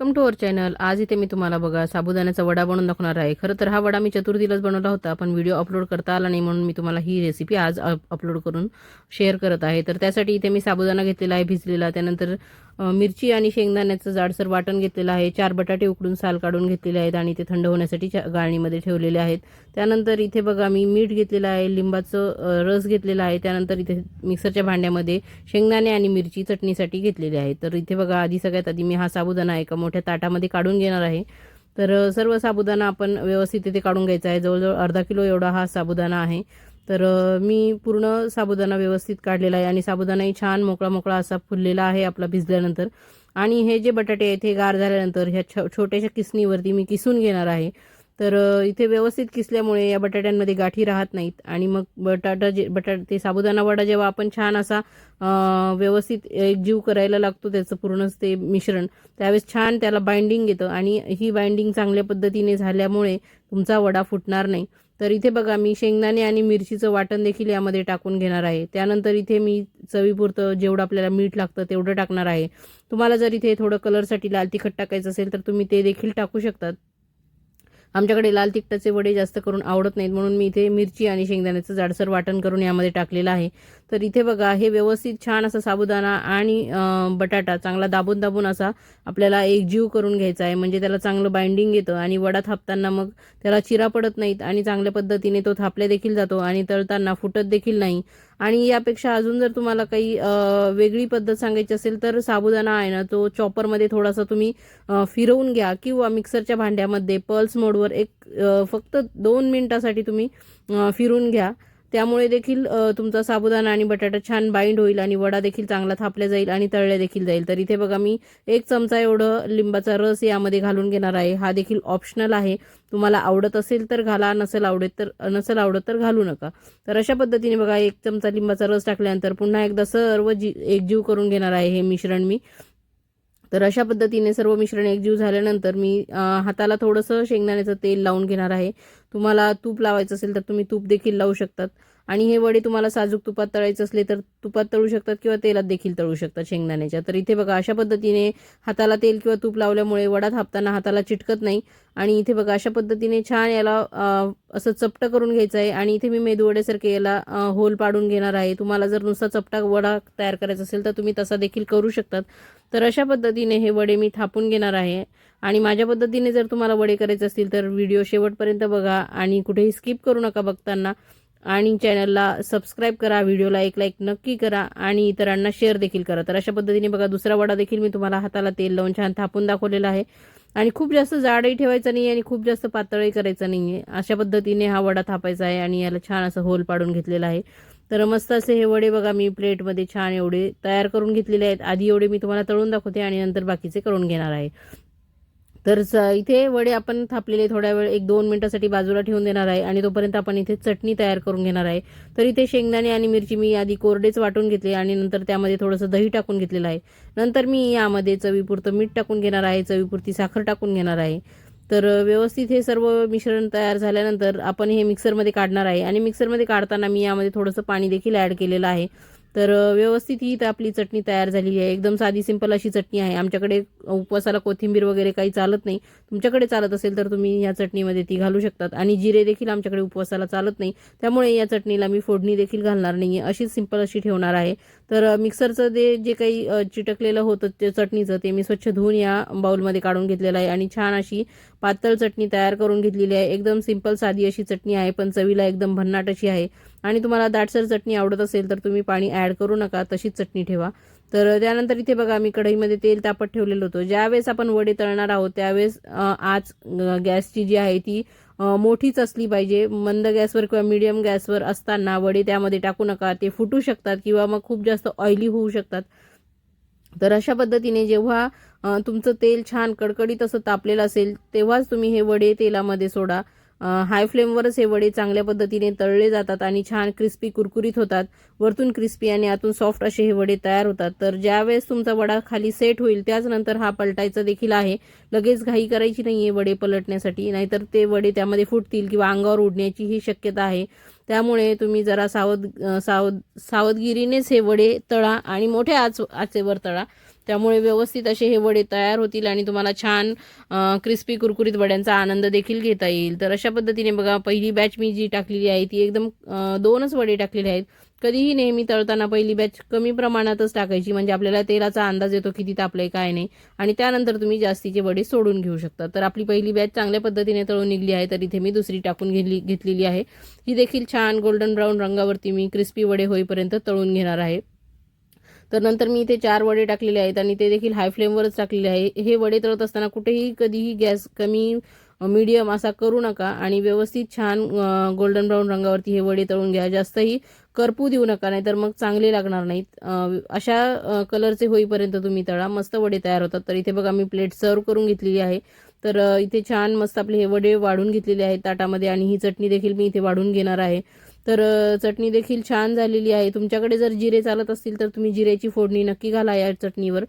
Come to our channel आज इथे मी तुम्हाला बघा साबुदाण्याचा वडा बनवून दाखवणार आहे. खरं तर हा वडा मी चतुर्थीलाच बनवला होता पण व्हिडिओ अपलोड करता आला नाही म्हणून मी तुम्हाला ही रेसिपी आज अपलोड करून शेअर करत आहे. तर त्यासाठी इथे मी साबुदाणा घेतलेला आहे भिजलेला. त्यानंतर मिरची आणि शेंगदाण्याचं जाडसर वाटण घेतलेलं आहे. चार बटाटे उकडून साल काढून घेतलेले आहेत आणि ते थंड होण्यासाठी गाळणीमध्ये ठेवलेले आहेत. त्यानंतर इथे बघा मी मीठ घेतलेलं आहे लिंबाचं रस घेतलेला आहे. त्यानंतर इथे मिक्सरच्या भांड्यामध्ये शेंगदाणे आणि मिरची चटणीसाठी घेतलेली आहे तर इथे बघा आधी सगळ्यात आधी मी हा साबुदाणा एका मोठ्या ताटामध्ये काढून घेणार आहे. तर सर्व साबुदाणा आपण व्यवस्थित इथे काढून घ्यायचा आहे. जवळजवळ अर्धा किलो एवढा हा साबुदाणा आहे. तर मी पूर्ण साबुदाणा व्यवस्थित काढलेला आहे आणि साबुदाणाही छान मोकळा मोकळा असा फुललेला आहे आपला भिजल्यानंतर. आणि हे जे बटाटे आहेत हे गार झाल्यानंतर ह्या छ छोट्याशा किसणीवरती मी किसून घेणार आहे. तर इथे व्यवस्थित किसल्यामुळे या बटाट्यांमध्ये गाठी राहत नाहीत आणि मग बटाटा जे बटाट ते साबुदाणा वडा जेव्हा आपण छान असा व्यवस्थित एकजीव करायला लागतो त्याचं पूर्णच ते मिश्रण त्यावेळेस छान त्याला बाइंडिंग येतं. आणि ही बाइंडिंग चांगल्या पद्धतीने झाल्यामुळे तुमचा वडा फुटणार नाही. तर इथे बघा मी शेंगदाणे आणि मिरचीचं वाटण देखील यामध्ये टाकून घेणार आहे. त्यानंतर इथे मी चवीपुरतं जेवढं आपल्याला मीठ लागतं तेवढं टाकणार आहे. तुम्हाला जर इथे थोडं कलरसाठी लाल तिखट टाकायचं असेल तर तुम्ही ते देखील टाकू शकतात. आमच्याकडे लाल तिखटाचे वडे जास्त करून आवडत नाहीत म्हणून मी इथे मिरची आणि शेंगदाण्याचं जाडसर वाटण करून यामध्ये टाकलेलं आहे. तर इथे बघा हे व्यवस्थित छान असा साबुदाणा आणि बटाटा चांगला दाबून दाबून असा आपल्याला एक जीव करून घ्यायचा आहे. म्हणजे त्याला चांगलं बाइंडिंग येतं आणि वडा थापताना मग त्याला चिरा पडत नाहीत आणि चांगल्या पद्धतीने तो थापल्या देखील जातो आणि तळताना फुटत देखील नाही. आणि यापेक्षा अजून जर तुम्हाला काही वेगळी पद्धत सांगायची असेल तर साबुदाणा आहे ना तो चॉपरमध्ये थोडासा तुम्ही फिरवून घ्या किंवा मिक्सरच्या भांड्यामध्ये पल्स मोडवर एक फक्त दोन मिनिटासाठी तुम्ही फिरून घ्या. त्यामुळे देखील तुमचा साबुदाणा आणि बटाटा छान बाइंड होईल आणि वडा देखील चांगला थापल्या जाईल आणि तळल्या देखील जाईल. तर इथे बघा मी एक चमचा एवढं लिंबाचा रस यामध्ये घालून घेणार आहे. हा देखील ऑप्शनल आहे. तुम्हाला आवडत असेल तर घाला नसेल आवडत तर नसेल आवडत तर घालू नका. तर अशा पद्धतीने बघा एक चमचा लिंबाचा रस टाकल्यानंतर पुन्हा एकदा सर्व जी एकजीव करून घेणार आहे हे मिश्रण मी. तर अशा पद्धतीने सर्व मिश्रण एकजीव झाल्यानंतर मी हाताला थोडंसं शेंगदाण्याचं तेल लावून घेणार आहे. तुम्हाला तूप लावायचं असेल तर तुम्ही तूप देखील लावू शकतात. आणि हे वडे तुम्हाला साजूक तुपात तळायचे असले तर तुपात तळू शकतात किंवा तेलात देखील तळू शकतात शेंगदाण्याच्या. तर इथे बघा अशा पद्धतीने हाताला तेल किंवा तूप लावल्यामुळे वडा थापताना हाताला चिटकत नाही. आणि इथे बघा अशा पद्धतीने छान याला असं चपटं करून घ्यायचं आहे. आणि इथे मी मेदूवड्यासारखे याला होल पाडून घेणार आहे. तुम्हाला जर नुसता चपटा वडा तयार करायचा असेल तर तुम्ही तसा देखील करू शकतात. तर अशा पद्धतीने हे वडे मी थापून घेणार आहे. आणि माझ्या पद्धतीने जर तुम्हाला वडे करायचे असतील तर व्हिडिओ शेवटपर्यंत बघा आणि कुठेही स्किप करू नका बघताना. आणि चॅनलला सबस्क्राईब करा व्हिडिओला एक लाईक नक्की करा आणि इतरांना शेअर देखील करा. तर अशा पद्धतीने बघा दुसरा वडा देखील मी तुम्हाला हाताला तेल लावून छान थापून दाखवलेला आहे. आणि खूप जास्त जाडही ठेवायचं नाही आणि खूप जास्त पातळही करायचं नाही आहे अशा पद्धतीने हा वडा थापायचा आहे आणि याला छान असं होल पाडून घेतलेला आहे. तर मस्त असे हे वडे बघा मी प्लेटमध्ये छान एवढे तयार करून घेतलेले आहेत. आधी एवढे मी तुम्हाला तळून दाखवते आणि नंतर बाकीचे करून घेणार आहे. तर स- इथे वडे आपण थापलेले थोड्या वेळ एक दोन मिनिटासाठी बाजूला ठेवून देणार आहे आणि तोपर्यंत आपण इथे चटणी तयार करून घेणार आहे. तर इथे शेंगदाणे आणि मिरची मी आधी कोरडेच वाटून घेतले आणि नंतर त्यामध्ये थोडंसं दही टाकून घेतलेलं आहे. नंतर मी यामध्ये चवीपुरतं मीठ टाकून घेणार आहे चवीपुरती साखर टाकून घेणार आहे. तर व्यवस्थित हे सर्व मिश्रण तयार झाल्यानंतर आपण हे मिक्सरमध्ये काढणार आहे आणि मिक्सरमध्ये काढताना मी यामध्ये थोडंसं पाणी देखील ॲड केलेलं आहे. तर व्यवस्थित ही तर आपली चटणी तयार झालेली आहे. एकदम साधी सिंपल अशी चटणी आहे. आमच्याकडे उपवासाला कोथिंबीर वगैरे काही चालत नाही. तुमच्याकडे चालत असेल तर तुम्ही या चटणीमध्ये ती घालू शकतात. आणि जिरे देखील आमच्याकडे उपवासाला चालत नाही. त्यामुळे या चटणीला मी फोडणी देखील घालणार नाही आहे अशीच सिंपल अशी ठेवणार आहे. तर मिक्सरचं ते जे काही चिटकलेलं होतं ते चटणीचं ते मी स्वच्छ धुवून या बाउलमध्ये काढून घेतलेलं आहे. आणि छान अशी पातळ चटणी तयार करून घेतलेली आहे. एकदम सिंपल साधी अशी चटणी आहे. पण चवीला एकदम भन्नाट अशी आहे. आणि तुम्हाला दाटसर चटणी आवडत असेल तर तुम्ही पाणी ॲड ॲड करू नका तशीच चटणी ठेवा. तर त्यानंतर इथे बघा मी कढईमध्ये तेल तापत ठेवलेलं होतं. ज्यावेळेस आपण वडे तळणार आहोत त्यावेळेस आज गॅसची जी आहे ती मोठीच असली पाहिजे. मंद गॅसवर किंवा मीडियम गॅसवर असताना वडे त्यामध्ये टाकू नका. ते फुटू शकतात किंवा मग खूप जास्त ऑइली होऊ शकतात. तर अशा पद्धतीने जेव्हा तुमचं तेल छान कडकडीत असं तापलेलं असेल तेव्हाच तुम्ही हे वडे तेलामध्ये सोडा. हाय फ्लेमवरच हे वडे चांगल्या पद्धतीने तळले जातात आणि छान क्रिस्पी कुरकुरीत होतात. वरतून क्रिस्पी आणि आतून सॉफ्ट असे हे वडे तयार होतात. तर ज्यावेळेस तुमचा वडा खाली सेट होईल त्याच नंतर हा पलटायचा देखील आहे. लगेच घाई करायची नाही आहे वडे पलटण्यासाठी नाहीतर ते वडे त्यामध्ये फुटतील किंवा अंगावर उडण्याची ही शक्यता आहे. त्यामुळे तुम्ही जरा सावध सावध सावधगिरीनेच हे वडे तळा आणि मोठ्या आच आचेवर तळा. त्यामुळे व्यवस्थित असे हे वडे तयार होतील आणि तुम्हाला छान क्रिस्पी कुरकुरीत वड्यांचा आनंद देखील घेता येईल. तर अशा पद्धतीने बघा पहिली बॅच मी जी टाकलेली आहे ती एकदम दोनच वडे टाकलेले आहेत. कधीही नेहमी तळताना पहिली बॅच कमी प्रमाणातच टाकायची म्हणजे आपल्याला तेलाचा अंदाज येतो किती तापलंय काय नाही. आणि त्यानंतर तुम्ही जास्तीचे वडे सोडून घेऊ शकता. तर आपली पहिली बॅच चांगल्या पद्धतीने तळून निघली आहे तर इथे मी दुसरी टाकून घेतली घेतलेली आहे. ही देखील छान गोल्डन ब्राऊन रंगावरती मी क्रिस्पी वडे होईपर्यंत तळून घेणार आहे. तर नंतर मी इथे चार वडे टाकलेले आहेत आणि ते देखील हाय फ्लेमवरच टाकलेले आहे. हे वडे तळत असताना कुठेही कधीही गॅस कमी मीडियम असा करू नका आणि व्यवस्थित छान गोल्डन ब्राऊन रंगावरती हे वडे तळून घ्या. जास्तही करपू देऊ नका नाहीतर मग चांगले लागणार नाहीत. अशा कलरचे होईपर्यंत तुम्ही तळा. मस्त वडे तयार होतात. तर इथे बघा मी प्लेट सर्व करून घेतलेली आहे. तर इथे छान मस्त आपले हे वडे वाढून घेतलेले आहेत ताटामध्ये आणि ही चटणी देखील मी इथे वाढून घेणार आहे. तर चटणी देखील छान झालेली आहे. तुमच्याकडे जर जिरे चालत असतील तर तुम्ही जिऱ्याची फोडणी नक्की घाला या चटणीवर.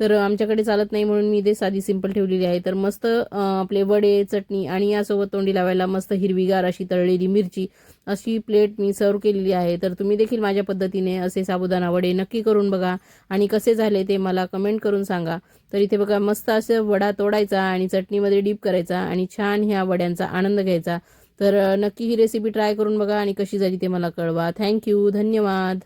तर आमच्याकडे चालत नाही म्हणून मी ते साधी सिंपल ठेवलेली आहे. तर मस्त आपले वडे चटणी आणि यासोबत तोंडी लावायला मस्त हिरवीगार अशी तळलेली मिरची अशी प्लेट मी सर्व केलेली आहे. तर तुम्ही देखील माझ्या पद्धतीने असे साबुदाणा वडे नक्की करून बघा आणि कसे झाले ते मला कमेंट करून सांगा. तर इथे बघा मस्त असं वडा तोडायचा आणि चटणीमध्ये डीप करायचा आणि छान ह्या वड्यांचा आनंद घ्यायचा. तर नक्की ही रेसिपी ट्राय करून बघा आणि कशी झाली ते मला कळवा. थँक्यू धन्यवाद.